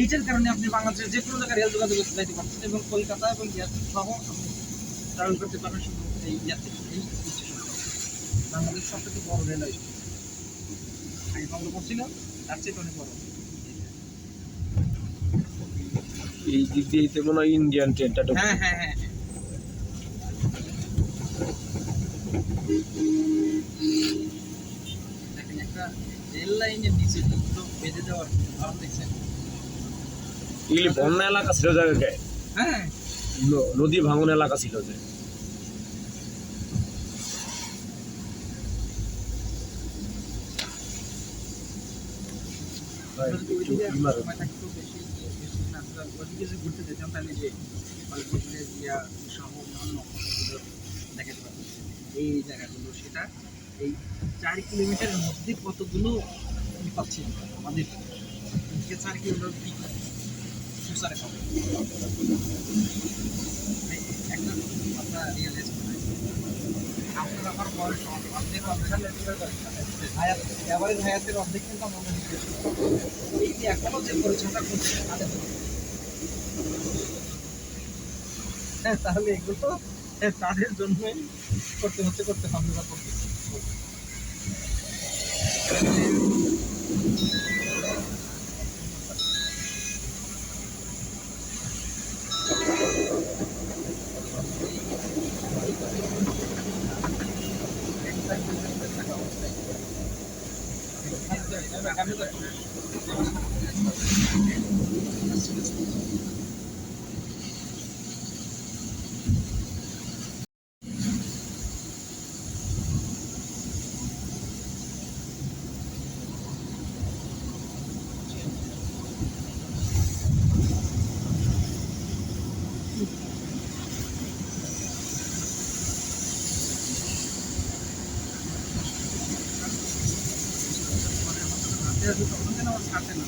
এইটার কারণে আপনি বাংলাদেশের যে কোনো জায়গায় রেল যোগাযোগ করতে যাইতে পারছেন এবং কলকাতা এবং ইয়ারপুর সহ আপনি ট্রাভেল করতে পারবেন শুধু এই ইয়াতে এই স্টেশন। বাংলাদেশ সবথেকে বড় রেলওয়ে স্টেশন। তার চেয়ে অনেক বড়। এই দিক দিয়ে তো মনে হয় ইন্ডিয়ান ট্রেনটা হ্যাঁ হ্যাঁ হ্যাঁ হ্যাঁ। দেখেন একটা রেল লাইনের নিচে বেঁধে দেওয়ার কারণ দেখছেন। এগুলি বন্যা এলাকা ছিল জায়গায় হ্যাঁ। নদী ভাঙন এলাকা ছিল যে। এই জায়গাগুলো সেটা এই চার কিলোমিটারের মধ্যে কতগুলো আমি পাচ্ছি আমাদের। চার কিলোমিটার সুসারে পাবো এই একটা রিয়েলাইজ করে আপনার আমার কিন্তু আমরা এই যে এখনও যে পরিচর্যা করছে তাদের হ্যাঁ তাহলে এগুলো হ্যাঁ, তাদের জন্যই করতে হচ্ছে করতে হবে বা করতে হচ্ছে। হাতে আসবে তখন যেন আমার ছাড়তে না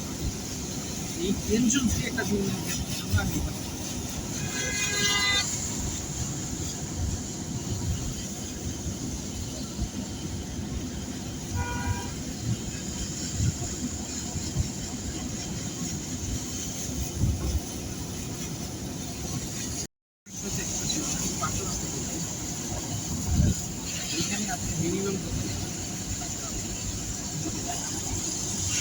এই মিনিমাম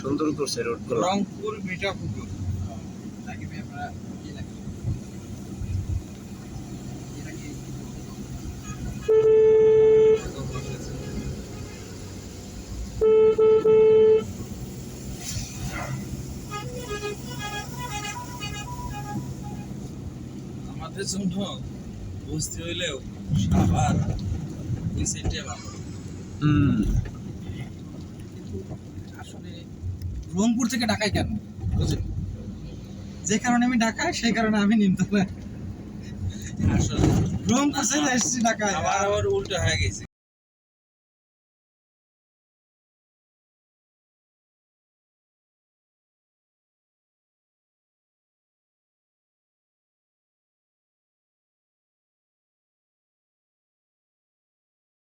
সুন্দর করছে রোডগুলো। রংপুর মিঠাপুকুর আমাদের জন্য বুঝতে হইলেও ওই ভালো। হুম। আসলে রংপুর থেকে ঢাকায় কেন? বুঝলেন যে কারণে আমি ঢাকায় সেই কারণে আমি নিমতলা আসলে রংপুর থেকে এসেছি ঢাকায়। আবার আবার উল্টো হয়ে গেছে।